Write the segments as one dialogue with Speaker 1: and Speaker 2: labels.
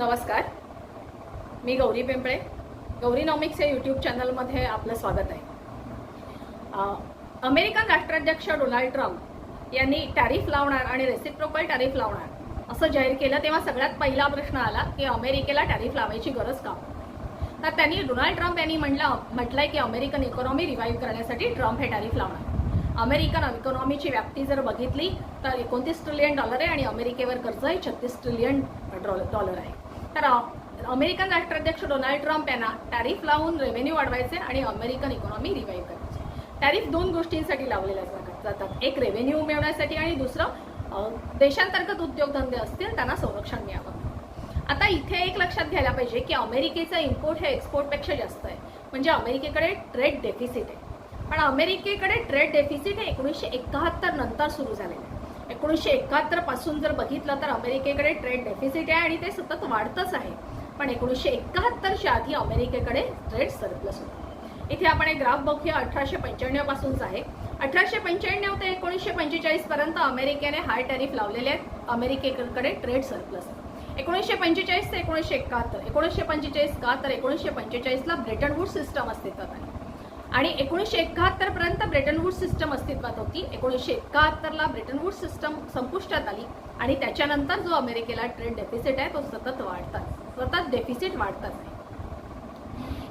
Speaker 1: नमस्कार. मी गौरी पिंपळे. गौरी नॉमिक्स या यूट्यूब चॅनलमध्ये आपलं स्वागत आहे. अमेरिकन राष्ट्राध्यक्ष डोनाल्ड ट्रम्प यांनी टॅरिफ लावणार आणि रेसिप्रोकल टॅरिफ लावणार असं जाहीर केलं तेव्हा सगळ्यात पहिला प्रश्न आला की अमेरिकेला टॅरिफ लावायची गरज का? तर त्यांनी डोनाल्ड ट्रम्प यांनी म्हटलं म्हटलंय की अमेरिकन इकॉनॉमी रिवाईव्ह करण्यासाठी ट्रम्प हे टॅरिफ लावणार. अमेरिकन इकॉनॉमीची व्याप्ती जर बघितली तर एकोणतीस ट्रिलियन डॉलर आहे आणि अमेरिकेवर कर्ज हे छत्तीस ट्रिलियन डॉलर आहे. तर अमेरिकन राष्ट्राध्यक्ष डोनाल्ड ट्रम्प यांना टॅरिफ लावून रेव्हेन्यू वाढवायचे आणि अमेरिकन इकॉनॉमी रिवाईव्ह करायची. टॅरिफ दोन गोष्टींसाठी लावलेल्या जातात- जातात. एक रेव्हेन्यू मिळवण्यासाठी आणि दुसरं देशांतर्गत उद्योगधंदे असतील त्यांना संरक्षण मिळावं. आता इथे एक लक्षात घ्यायला पाहिजे की अमेरिकेचा इम्पोर्ट हे एक्सपोर्टपेक्षा जास्त आहे. म्हणजे अमेरिकेकडे ट्रेड डेफिसिट आहे. पण अमेरिकेकडे ट्रेड डेफिसिट हे एकोणीसशे एकाहत्तर नंतर सुरू झालेलं आहे. एकोणीसशे एकाहत्तरपासून जर बघितलं तर अमेरिकेकडे ट्रेड डेफिसिट आहे आणि ते सतत वाढतच आहे. पण एकोणीसशे एकाहत्तरच्या आधी अमेरिकेकडे ट्रेड सरप्लस होतं. इथे आपण एक ग्राफ बघूया अठराशे पंच्याण्णव पासूनच आहे. अठराशे पंच्याण्णव ते एकोणीसशे पंचेचाळीस पर्यंत अमेरिकेने हाय टॅरिफ लावलेले आहेत. अमेरिकेकडे ट्रेड सरप्लस एकोणीसशे पंचेचाळीस ते एकोणीसशे एकाहत्तर. एकोणीसशे पंचेचाळीस का तर एकोणीसशे पंचेचाळीसला ब्रिटन वूड सिस्टम अस्तित्वात आली आणि एकोणीसशे एकाहत्तरपर्यंत पर्यंत सिस्टम अस्तित्वात होती. एकोणीसशे एकाहत्तरला ब्रिटनवूड सिस्टम संपुष्टात आली आणि त्याच्यानंतर जो अमेरिकेला ट्रेड डेफिसिट आहे तो सतत वाढतात. सतत डेफिसिट वाढतात आहे.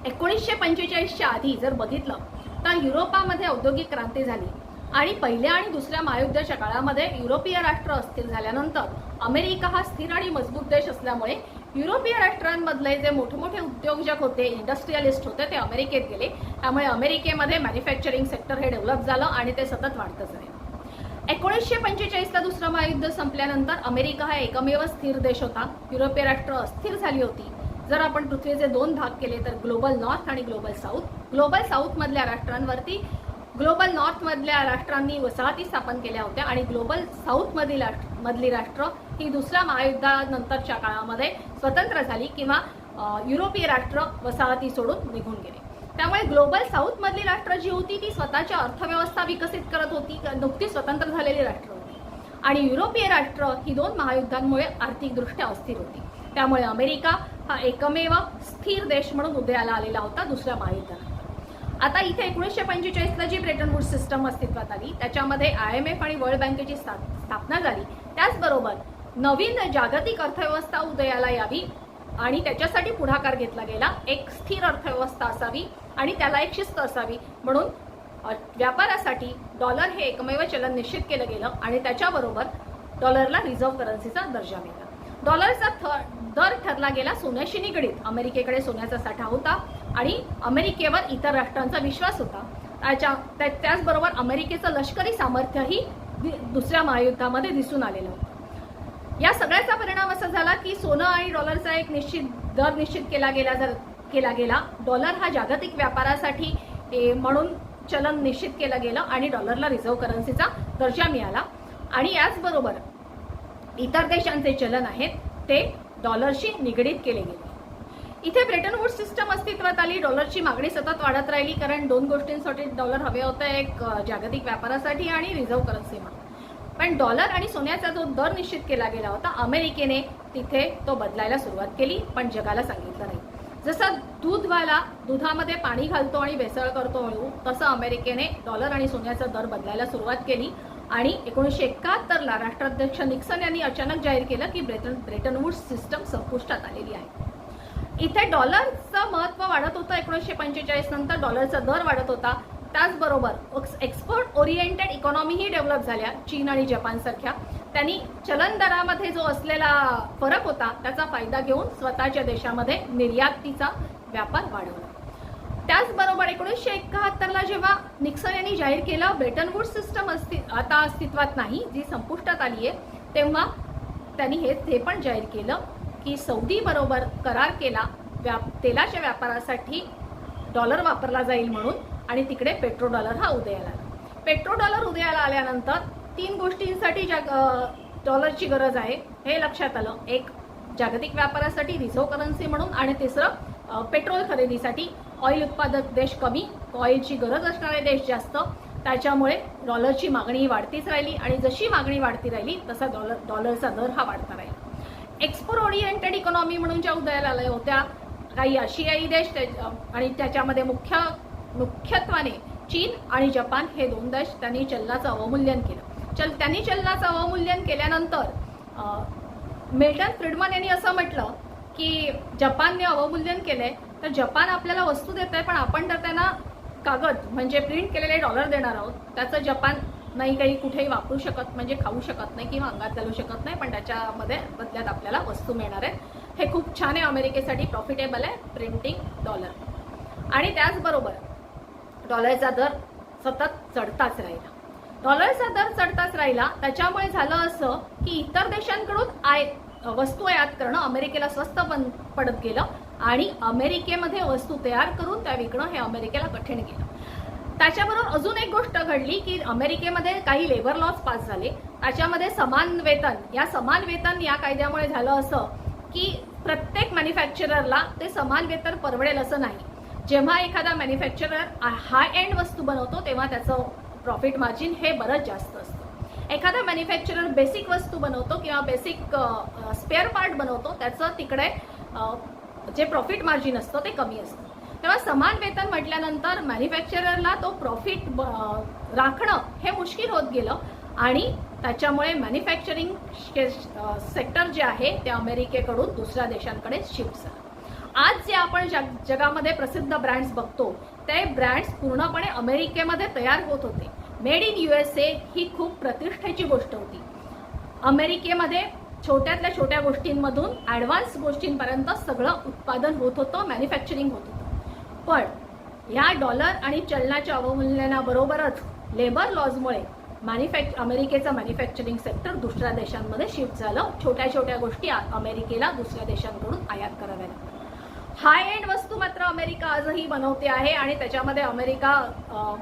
Speaker 1: एकोणीसशे पंचेचाळीसच्या आधी जर बघितलं तर युरोपामध्ये औद्योगिक क्रांती झाली आणि पहिल्या आणि दुसऱ्या महायुद्धाच्या काळामध्ये युरोपीय राष्ट्र अस्थिर झाल्यानंतर अमेरिका हा स्थिर आणि मजबूत देश असल्यामुळे युरोपीय राष्ट्रांमधले जे मोठे मोठे उद्योजक होते इंडस्ट्रियलिस्ट होते ते अमेरिकेत गेले. त्यामुळे अमेरिकेमध्ये मॅन्युफॅक्चरिंग सेक्टर हे डेव्हलप झालं आणि ते सतत वाढतच आहे. एकोणीसशे पंचेचाळीसला दुसरं महायुद्ध संपल्यानंतर अमेरिका हा एकमेव स्थिर देश होता. युरोपीय राष्ट्र अस्थिर झाली होती. जर आपण पृथ्वीचे दोन भाग केले तर ग्लोबल नॉर्थ आणि ग्लोबल साऊथ. ग्लोबल साऊथमधल्या राष्ट्रांवरती ग्लोबल नॉर्थमधल्या राष्ट्रांनी वसाहती स्थापन केल्या होत्या आणि ग्लोबल साऊथमधील राष्ट्र मधली राष्ट्र ही दुसऱ्या महायुद्धानंतरच्या काळामध्ये स्वतंत्र झाली किंवा युरोपीय राष्ट्र वसाहती सोडून निघून गेले. त्यामुळे ग्लोबल साऊथमधली राष्ट्र जी होती ती स्वतःच्या अर्थव्यवस्था विकसित करत होती नुकतीच स्वतंत्र झालेली राष्ट्र होती. आणि युरोपीय राष्ट्र ही दोन महायुद्धांमुळे आर्थिकदृष्ट्या अस्थिर होती. त्यामुळे अमेरिका हा एकमेव स्थिर देश म्हणून उदयाला आलेला होता दुसऱ्या महायुद्धानंतर. आता इथे एकोणीसशे पंचेचाळीसला जी ब्रिटन वूड सिस्टम अस्तित्वात आली त्याच्यामध्ये आय एम एफ आणि वर्ल्ड बँकेची स्थापना झाली त्याचबरोबर नवीन जागतिक अर्थव्यवस्था उदयाला यावी आणि त्याच्यासाठी पुढाकार घेतला गेला. एक स्थिर अर्थव्यवस्था असावी आणि त्याला एक शिस्त असावी. म्हणून व्यापारासाठी डॉलर हे एकमेव चलन निश्चित केलं गेलं आणि त्याच्याबरोबर डॉलरला रिझर्व्ह करन्सीचा दर्जा मिळाला. डॉलरचा थ- दर ठरला गेला सोन्याशी निगडीत. अमेरिकेकडे सोन्याचा साठा होता आणि अमेरिकेवर इतर राष्ट्रांचा विश्वास होता. त्याच्या त्याचबरोबर अमेरिकेचं लष्करी सामर्थ्यही दुसऱ्या महायुद्धामध्ये दिसून आलेलं होतं. या सगळ्याचा परिणाम असा झाला की सोनं आणि डॉलरचा एक निश्चित दर निश्चित केला गेला जर केला गेला. डॉलर हा जागतिक व्यापारासाठी म्हणून चलन निश्चित केलं गेलं आणि डॉलरला रिझर्व्ह करन्सीचा दर्जा मिळाला. आणि याचबरोबर इतर देशांचे चलन आहेत ते डॉलरशी निगडीत केले गेले. इथे ब्रिटन वूड सिस्टम अस्तित्वात आली. डॉलरची मागणी सतत वाढत राहिली कारण दोन गोष्टींसाठी डॉलर हवे होतं एक जागतिक व्यापारासाठी आणि रिझर्व्ह करन्सी म्हणून पण डॉलर आणि सोन्याचा जो दर निश्चित केला गेला होता अमेरिकेने तिथे तो बदलायला सुरुवात केली पण जगाला सांगितलं नाही. जसं दूधवाला दुधामध्ये पाणी घालतो आणि भेसळ करतो हळू तसं अमेरिकेने डॉलर आणि सोन्याचा दर बदलायला सुरुवात केली. आणि एकोणीसशे एकाहत्तरला राष्ट्राध्यक्ष निक्सन यांनी अचानक जाहीर केलं की ब्रेटन ब्रेटनवूड सिस्टम संपुष्टात आलेली आहे. इथे डॉलरचं महत्त्व वाढत होतं एकोणीसशे पंचेचाळीस नंतर डॉलरचा दर वाढत होता. त्याचबरोबर एक्सपोर्ट ओरिएंटेड इकॉनॉमीही डेव्हलप झाल्या चीन आणि जपानसारख्या त्यांनी चलन दरामध्ये जो असलेला फरक होता त्याचा फायदा घेऊन स्वतःच्या देशामध्ये निर्यातीचा व्यापार वाढवला. त्याचबरोबर एकोणीसशे एकाहत्तरला जेव्हा निक्सन यांनी जाहीर केलं ब्रिटन वूड सिस्टम अस्ति आता अस्तित्वात नाही जी संपुष्टात आली आहे तेव्हा त्यांनी हे ते पण जाहीर केलं की सौदीबरोबर करार केला व्याप तेलाच्या व्यापारासाठी डॉलर वापरला जाईल म्हणून. आणि तिकडे पेट्रो डॉलर हा उदयाला आला. पेट्रो डॉलर उदयाला आल्यानंतर तीन गोष्टींसाठी जाग डॉलरची गरज आहे हे लक्षात आलं. एक जागतिक व्यापारासाठी रिझर्व्ह करन्सी म्हणून आणि तिसरं पेट्रोल खरेदीसाठी ऑइल उत्पादक देश कमी ऑइलची गरज असणारे देश जास्त. त्याच्यामुळे डॉलरची मागणी वाढतीच राहिली आणि जशी मागणी वाढती राहिली तसा डॉलर डॉलरचा दर हा वाढता राहिला. एक्सपोर्ट ओरिएंटेड इकॉनॉमी म्हणून ज्या उदयाला आल्या होत्या काही आशियाई देश आणि त्याच्यामध्ये मुख्य मुख्यत्वाने चीन आणि जपान हे दोन देश त्यांनी चलनाचं अवमूल्यन केलं. चल त्यांनी चलनाचं अवमूल्यन केल्यानंतर मिल्टन फ्रिडमन यांनी असं म्हटलं की जपानने अवमूल्यन केलं आहे तर जपान आपल्याला वस्तू देत आहे पण आपण तर त्यांना कागद म्हणजे प्रिंट केलेले डॉलर देणार आहोत. त्याचं जपान नाही काही कुठेही वापरू शकत म्हणजे खाऊ शकत नाही किंवा अंगात घालू शकत नाही पण त्याच्यामध्ये बदल्यात आपल्याला वस्तू मिळणार आहे हे खूप छान आहे अमेरिकेसाठी प्रॉफिटेबल आहे प्रिंटिंग डॉलर आणि त्याचबरोबर डॉलरचा दर सतत चढताच राहिला. डॉलरचा दर चढताच राहिला. त्याच्यामुळे झालं असं की इतर देशांकडून आय वस्तू आयात करणं अमेरिकेला स्वस्त बन पडत गेलं आणि अमेरिकेमध्ये वस्तू तयार करून त्या विकणं हे अमेरिकेला कठीण गेलं. त्याच्याबरोबर अजून एक गोष्ट घडली की अमेरिकेमध्ये काही लेबर लॉज पास झाले. त्याच्यामध्ये समान वेतन या समान वेतन या कायद्यामुळे झालं असं की प्रत्येक मॅन्युफॅक्चररला ते समान वेतन परवडेल असं नाही. जेव्हा एखादा मॅन्युफॅक्चरर हाय एंड वस्तू बनवतो तेव्हा त्याचं प्रॉफिट मार्जिन हे बरंच जास्त असतं. एखादा मॅन्युफॅक्चरर बेसिक वस्तू बनवतो किंवा बेसिक स्पेअर पार्ट बनवतो त्याचं तिकडे जे प्रॉफिट मार्जिन असतं ते कमी असतं. तेव्हा समान वेतन म्हटल्यानंतर मॅन्युफॅक्चररला तो प्रॉफिट राखणं हे मुश्किल होत गेलं आणि त्याच्यामुळे मॅन्युफॅक्चरिंग सेक्टर जे आहे ते अमेरिकेकडून दुसऱ्या देशांकडे शिफ्ट झालं. आपण जग जगामध्ये प्रसिद्ध ब्रँड्स बघतो. ते ब्रँड्स पूर्णपणे अमेरिकेमध्ये तयार होत होते. Made in U S A ही खूप प्रतिष्ठेची गोष्ट होती. अमेरिकेमध्ये छोट्यातल्या छोट्या गोष्टींमधून ॲडव्हान्स गोष्टींपर्यंत सगळं उत्पादन होत होतं मॅन्युफॅक्चरिंग होत होतं. पण या डॉलर आणि चलनाच्या अवमूल्यनाबरोबरच लेबर लॉजमुळे मॅन्युफॅक्च अमेरिकेचं मॅन्युफॅक्चरिंग सेक्टर दुसऱ्या देशांमध्ये शिफ्ट झालं. छोट्या छोट्या गोष्टी अमेरिकेला दुसऱ्या देशांकडून आयात कराव्या लागतात हाय एंड वस्तू मात्र अमेरिका आजही बनवते आहे आणि त्याच्यामध्ये अमेरिका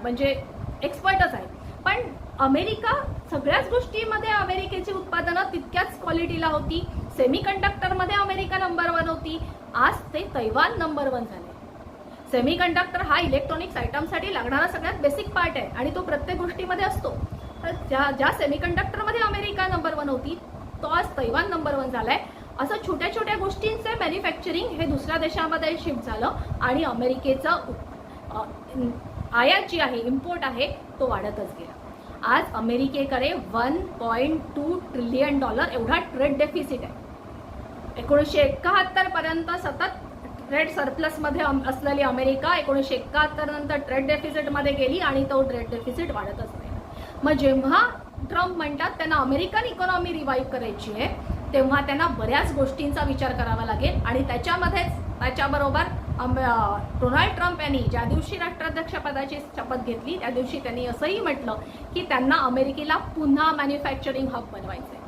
Speaker 1: म्हणजे एक्सपर्टच आहे. पण अमेरिका सगळ्याच गोष्टीमध्ये अमेरिकेची उत्पादनं तितक्याच क्वालिटीला होती. सेमी कंडक्टरमध्ये अमेरिका नंबर वन होती. आज ते तैवान नंबर वन झाले. सेमी कंडक्टर हा इलेक्ट्रॉनिक्स आयटमसाठी लागणारा सगळ्यात बेसिक पार्ट आहे आणि तो प्रत्येक गोष्टीमध्ये असतो. तर ज्या ज्या सेमी कंडक्टरमध्ये अमेरिका नंबर वन होती तो आज तैवान नंबर वन झाला आहे असं छोट्या छोट्या गोष्टींचे मॅन्युफॅक्चरिंग हे दुसऱ्या देशामध्ये शिफ्ट झालं आणि अमेरिकेचं आयात जी आहे इम्पोर्ट आहे तो वाढतच गेला. आज अमेरिकेकडे one point two trillion dollar एवढा ट्रेड डेफिसिट आहे. एकोणीसशे एकाहत्तर पर्यंत सतत ट्रेड सरप्लसमध्ये असलेली अमेरिका एकोणीसशे एकाहत्तर नंतर ट्रेड डेफिसिटमध्ये गेली आणि तो ट्रेड डेफिसिट वाढतच नाही मग जेव्हा ट्रम्प म्हणतात त्यांना अमेरिकन इकॉनॉमी रिवाईव्ह करायची आहे तेव्हा त्यांना बऱ्याच गोष्टींचा विचार करावा लागेल. आणि त्याच्यामध्येच त्याच्याबरोबर डोनाल्ड ट्रम्प यांनी ज्या दिवशी राष्ट्राध्यक्षपदाची शपथ घेतली त्या दिवशी त्यांनी असंही म्हटलं की त्यांना अमेरिकेला पुन्हा मॅन्युफॅक्चरिंग हब बनवायचं आहे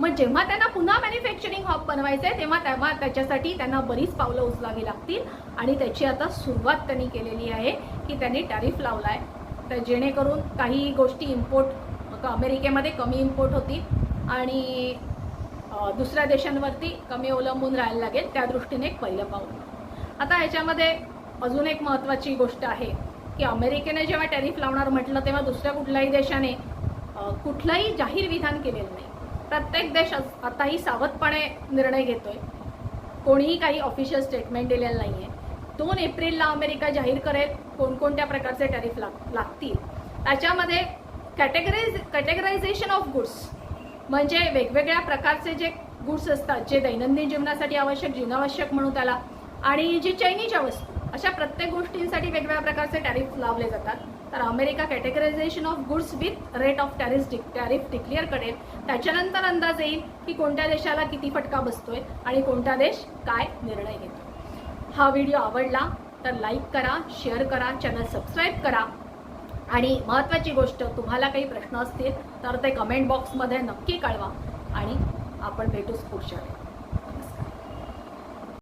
Speaker 1: मग जेव्हा त्यांना पुन्हा मॅन्युफॅक्चरिंग हब आहे तेव्हा तेव्हा त्याच्यासाठी त्यांना बरीच पावलं उचलावी लागतील. आणि त्याची आता सुरुवात त्यांनी केलेली आहे की त्यांनी टॅरिफ लावला आहे तर जेणेकरून काही गोष्टी इम्पोर्ट अमेरिकेमध्ये कमी इम्पोर्ट होतील. आणि दुसऱ्या देशांवरती कमी अवलंबून राहायला लागेल त्या दृष्टीने एक पहिलं पाऊल. आता याच्यामध्ये अजून एक महत्त्वाची गोष्ट आहे की अमेरिकेने जेव्हा टॅरिफ लावणार म्हटलं तेव्हा दुसऱ्या कुठल्याही देशाने कुठलंही जाहीर विधान केलेलं नाही. प्रत्येक देश आताही सावधपणे निर्णय घेतोय. कोणीही काही ऑफिशियल स्टेटमेंट दिलेलं नाही आहे दोन एप्रिलला अमेरिका जाहीर करेल कोणकोणत्या प्रकारचे टॅरिफ लाग लागतील. त्याच्यामध्ये कॅटेगरीज कॅटेगरायझेशन ऑफ गुड्स म्हणजे वेगवेगळ्या प्रकारचे जे गुड्स असतात जे दैनंदिन जीवनासाठी आवश्यक जीवनावश्यक म्हणू त्याला आणि जी चैनीच्या वस्तू अशा प्रत्येक गोष्टींसाठी वेगवेगळ्या प्रकारचे टॅरिफ लावले जातात. तर America categorization of goods with rate of tariff tariff declare करेल. त्याच्यानंतर अंदाज येईल की कोणत्या देशाला किती फटका बसतोय आणि कोणता देश काय निर्णय घेतो हा व्हिडिओ आवडला तर लाईक करा शेअर करा चॅनल सबस्क्राईब करा. आणि महत्त्वाची गोष्ट तुम्हाला काही प्रश्न असतील तर ते कमेंट बॉक्समध्ये नक्की कळवा. आणि आपण भेटूच पुढच्या